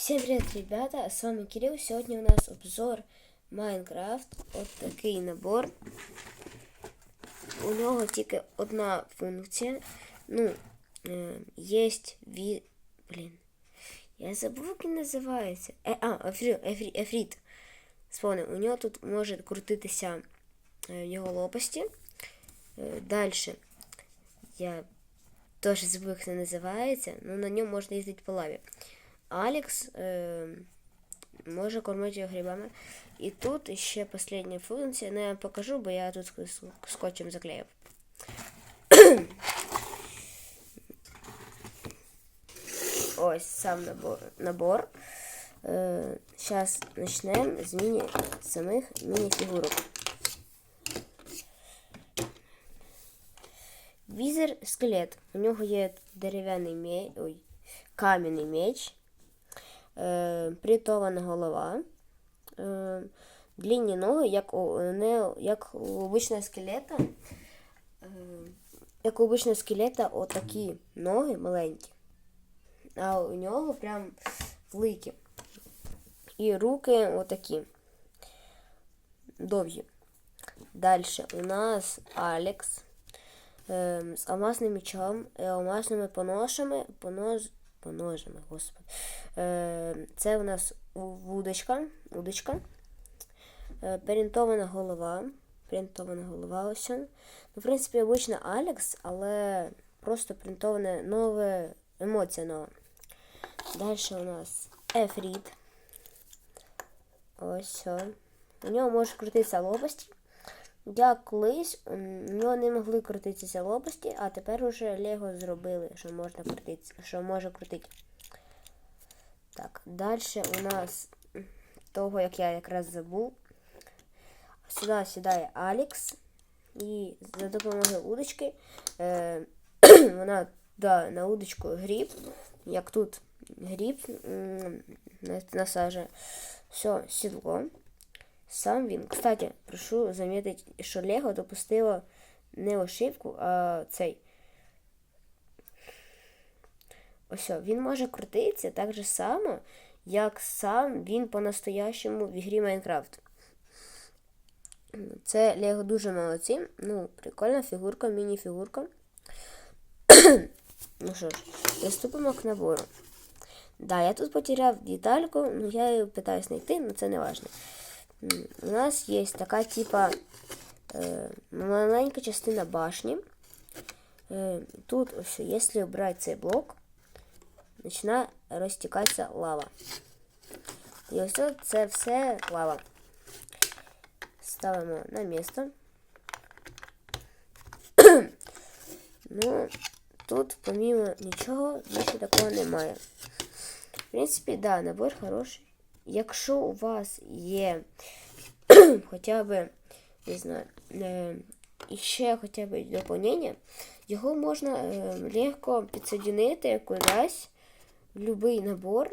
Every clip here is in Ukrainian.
Всем привет, ребята! С вами Кирилл. Сегодня у нас обзор Майнкрафт. От такий набор. У нього тільки одна функція. Ну, е, є ві... Блін. Я забув, як він називається. Е, а, ефрі, ефрі, ефріт. Спомнив, у нього тут може крутитися е, його лопасті. Е, Далі. Я теж забув, як це називається. Ну, на ньому можна їздити по лаві. Алекс е, може кормити його грибами. І тут ще остання функція. Ну, я вам покажу, бо я тут скотчем заклеїв. Ось сам набор. набор. Е, Зараз почнемо з самих міні-фігурок. Візер скелет. У нього є дерев'яний меч, ой, кам'яний меч, е, притована голова, е, длинні ноги, як у, не, як у обичного скелета. Е, як у обичного скелета отакі ноги маленькі. А у нього прям великі. І руки отакі. Довгі. Далі у нас Алекс е, з алмазним мечом, і алмазними поношами, понож, поножами, господи. Е, це у нас вудочка, удочка, перінтована голова. Принтована голова ось. Ну, в принципі, обична Алекс, але просто принтована нова емоція нова. Далі у нас Ефріт. Ось. У нього може крутитися лопасті. Я колись у нього не могли крутитися лопасті, а тепер уже Лего зробили, що можна крутитися, що може крутити. Так, далі у нас того, як я якраз забув. Сюди сідає Алекс. І за допомогою удочки е, вона да, на удочку гріб, як тут гріб м, на- Все, сідло. Сам він. Кстати, прошу замітити, що Лего допустило не ошибку, а цей. Ось, він може крутитися так же само, як сам він по-настоящому в ігрі Майнкрафт. Це Лего дуже молодці. Ну, прикольна фігурка, міні-фігурка. ну що ж, приступимо к набору. Да, я тут потеряв детальку, ну я її питаюсь знайти, але це не важно. М, У нас є така типа е, маленька частина башні. Е, тут, ось, якщо обрати цей блок, починає розтікатися лава. І ось тут це все лава. Ставимо на місце. ну, тут, помимо нічого, більше такого немає. В принципі, да, набор хороший. Якщо у вас є хоча б, не знаю, е, іще хоча б доповнення, його можна е, легко підсоединити кудись в будь-який набор.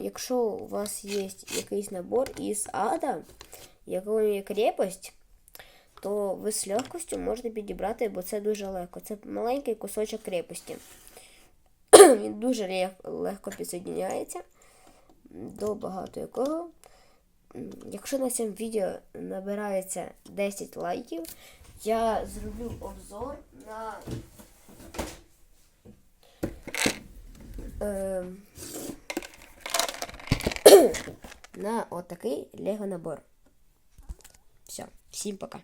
Якщо у вас є якийсь набор із ада, якого є крепость, то ви з легкостю можете підібрати, бо це дуже легко. Це маленький кусочок крепості. Він дуже лег- легко підсоединяється до багато якого. Якщо на цьому відео набирається 10 лайків, я зроблю обзор на ем, на отакий Лего набор. Все, всім пока.